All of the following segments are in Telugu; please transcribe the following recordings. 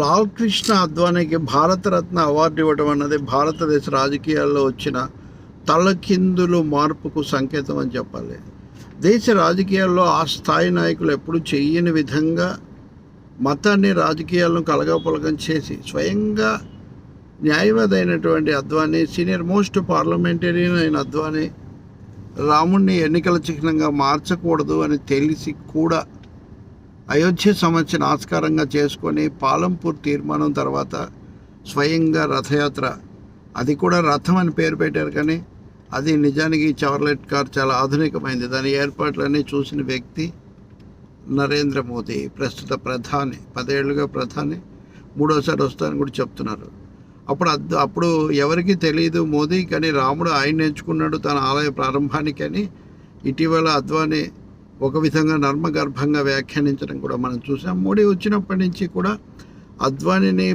లాల్ కృష్ణ అద్వానీకి భారతరత్న అవార్డు ఇవ్వడం అన్నది భారతదేశ రాజకీయాల్లో వచ్చిన తలకిందులు మార్పుకు సంకేతం అని చెప్పాలి. దేశ రాజకీయాల్లో ఆ స్థాయి నాయకులు ఎప్పుడు చెయ్యని విధంగా మతాన్ని రాజకీయాలను కలగపలకం చేసి స్వయంగా న్యాయవాది అయినటువంటి అద్వానీ సీనియర్ మోస్ట్ పార్లమెంటేరియన్ అయిన అద్వానీ రాముణ్ణి ఎన్నికల చిహ్నంగా మార్చకూడదు అని తెలిసి కూడా అయోధ్య సమస్యను ఆస్కారంగా చేసుకొని పాలంపూర్ తీర్మానం తర్వాత స్వయంగా రథయాత్ర. అది కూడా రథం అని పేరు పెట్టారు కానీ అది నిజానికి చవర్లెట్ కార్ చాలా ఆధునికమైంది. దాని ఏర్పాట్లన్నీ చూసిన వ్యక్తి నరేంద్ర మోదీ ప్రస్తుత ప్రధాని పదేళ్ళుగా ప్రధాని మూడోసారి వస్తారని కూడా చెప్తున్నారు. అప్పుడు అద్దు అప్పుడు ఎవరికీ తెలియదు మోదీ కానీ రాముడు ఆయన ఎంచుకున్నాడు తన ఆలయ ప్రారంభానికని. ఇటీవల అద్వానీ ఒక విధంగా నర్మగర్భంగా వ్యాఖ్యానించడం కూడా మనం చూసాం. మోడీ వచ్చినప్పటి నుంచి కూడా అద్వానీని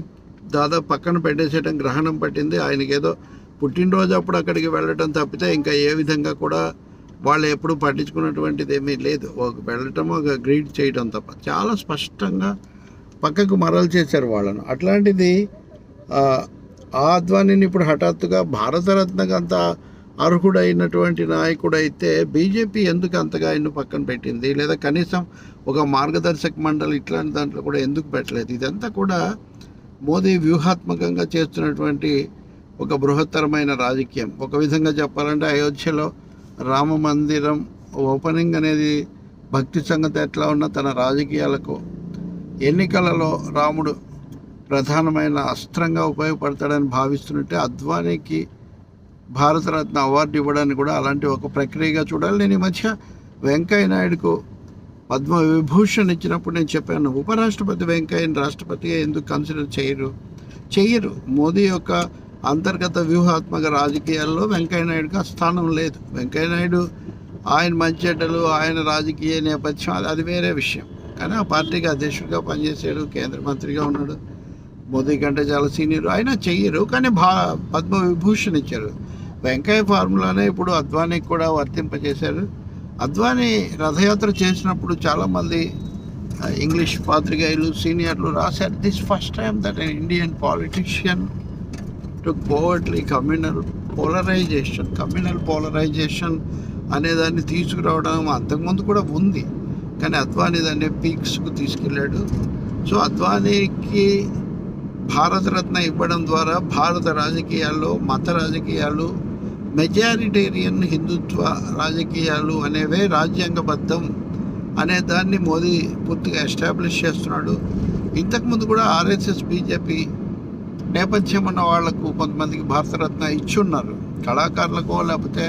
దాదాపు పక్కన పెట్టేసేయడం గ్రహణం పట్టింది. ఆయనకి ఏదో పుట్టినరోజు అప్పుడు అక్కడికి వెళ్ళటం తప్పితే ఇంకా ఏ విధంగా కూడా వాళ్ళు ఎప్పుడు పట్టించుకున్నటువంటిది ఏమీ లేదు. ఒక వెళ్ళటం ఒక గ్రీట్ చేయడం తప్ప. చాలా స్పష్టంగా పక్కకు మరలు చేశారు వాళ్ళను. అట్లాంటిది ఆ, అద్వానిని అద్వానీని ఇప్పుడు హఠాత్తుగా భారతరత్నకు అర్హుడైనటువంటి నాయకుడైతే బీజేపీ ఎందుకు అంతగా ఎన్ను పక్కన పెట్టింది? లేదా కనీసం ఒక మార్గదర్శక మండలి ఇట్లాంటి దాంట్లో కూడా ఎందుకు పెట్టలేదు? ఇదంతా కూడా మోదీ వ్యూహాత్మకంగా చేస్తున్నటువంటి ఒక బృహత్తరమైన రాజకీయం. ఒక విధంగా చెప్పాలంటే అయోధ్యలో రామ మందిరం ఓపెనింగ్ అనేది భక్తి సంగతి ఎట్లా ఉన్నా తన రాజకీయాలకు ఎన్నికలలో రాముడు ప్రధానమైన అస్త్రంగా ఉపయోగపడతాడని భావిస్తున్నట్టే అద్వానీకి భారతరత్న అవార్డు ఇవ్వడానికి కూడా అలాంటి ఒక ప్రక్రియగా చూడాలి. నేను ఈ మధ్య వెంకయ్య నాయుడుకు పద్మ విభూషణ్ ఇచ్చినప్పుడు నేను చెప్పాను ఉపరాష్ట్రపతి వెంకయ్యని రాష్ట్రపతిగా ఎందుకు కన్సిడర్ చేయరు? చేయరు మోదీ యొక్క అంతర్గత వ్యూహాత్మక రాజకీయాల్లో వెంకయ్య నాయుడుకు ఆ స్థానం లేదు. వెంకయ్య నాయుడు ఆయన మంచెడ్డలు ఆయన రాజకీయ నేపథ్యం అది అది వేరే విషయం. కానీ ఆ పార్టీకి అధ్యక్షుడిగా పనిచేశాడు కేంద్ర మంత్రిగా ఉన్నాడు. మోదీ కంటే చాలా సీనియర్. అయినా చెయ్యరు. కానీ భా పద్మ విభూషణ్ ఇచ్చారు. వెంకయ్య ఫార్ములానే ఇప్పుడు అద్వానీకి కూడా వర్తింపజేశారు. అద్వానీ రథయాత్ర చేసినప్పుడు చాలామంది ఇంగ్లీష్ పాత్రికేయులు సీనియర్లు రాశారు this first time that Indian politician to covertly communal polarisation communal polarisation అనేదాన్ని తీసుకురావడం అంతకుముందు కూడా ఉంది. కానీ అద్వానీ దాన్ని పీక్స్కు తీసుకెళ్ళాడు. సో అద్వానీకి భారతరత్న ఇవ్వడం ద్వారా భారత రాజకీయాల్లో మత రాజకీయాలు మెజారిటేరియన్ హిందుత్వ రాజకీయాలు అనేవే రాజ్యాంగబద్ధం అనే దాన్ని మోదీ పూర్తిగా ఎస్టాబ్లిష్ చేస్తున్నాడు. ఇంతకుముందు కూడా ఆర్ఎస్ఎస్ బీజేపీ నేపథ్యం ఉన్న వాళ్ళకు కొంతమందికి భారతరత్న ఇచ్చున్నారు. కళాకారులకో లేకపోతే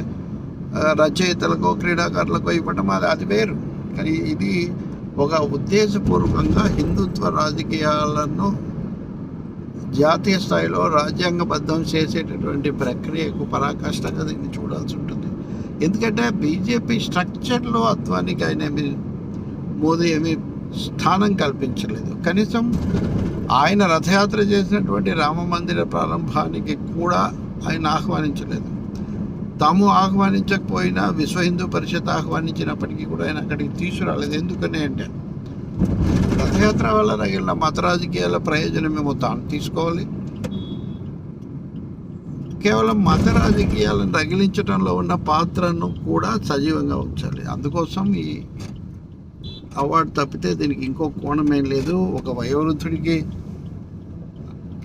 రచయితలకో క్రీడాకారులకో ఇవ్వడం అది అది వేరు. కానీ ఇది ఒక ఉద్దేశపూర్వకంగా హిందుత్వ రాజకీయాలను జాతీయ స్థాయిలో రాజ్యాంగబద్ధం చేసేటటువంటి ప్రక్రియకు పరాకాష్ఠగా దీన్ని చూడాల్సి ఉంటుంది. ఎందుకంటే బీజేపీ స్ట్రక్చర్లో అద్వానికి ఆయన ఏమి మోదీ ఏమి స్థానం కల్పించలేదు. కనీసం ఆయన రథయాత్ర చేసినటువంటి రామ మందిర ప్రారంభానికి కూడా ఆయన ఆహ్వానించలేదు. తాము ఆహ్వానించకపోయినా విశ్వ హిందూ పరిషత్ ఆహ్వానించినప్పటికీ కూడా ఆయన అక్కడికి తీసుకురాలేదు. ఎందుకని అంటే రథయాత్ర వల్ల రగిలిన మత రాజకీయాల ప్రయోజనం మేము తాను తీసుకోవాలి. కేవలం మత రాజకీయాలను రగిలించడంలో ఉన్న పాత్రను కూడా సజీవంగా ఉంచాలి. అందుకోసం ఈ అవార్డు తప్పితే దీనికి ఇంకో కోణం ఏం లేదు. ఒక వయోవృద్ధుడికి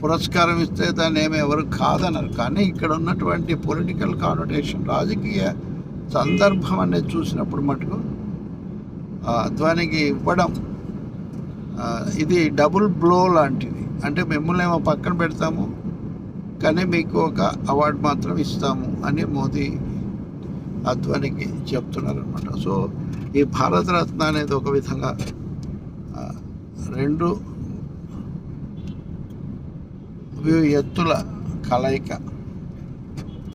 పురస్కారం ఇస్తే దాన్ని ఏమి ఎవరు కాదనరు. కానీ ఇక్కడ ఉన్నటువంటి పొలిటికల్ కానోటేషన్ రాజకీయ సందర్భం అనేది చూసినప్పుడు మటుకు అద్వానికి ఇవ్వడం ఇది డబుల్ బ్లో లాంటిది. అంటే మిమ్మల్ని ఏమో పక్కన పెడతాము కానీ మీకు ఒక అవార్డు మాత్రం ఇస్తాము అని మోదీ అద్వానికి చెప్తున్నారు అనమాట సో ఈ భారతరత్న అనేది ఒక విధంగా రెండు ఎత్తుల కలయిక.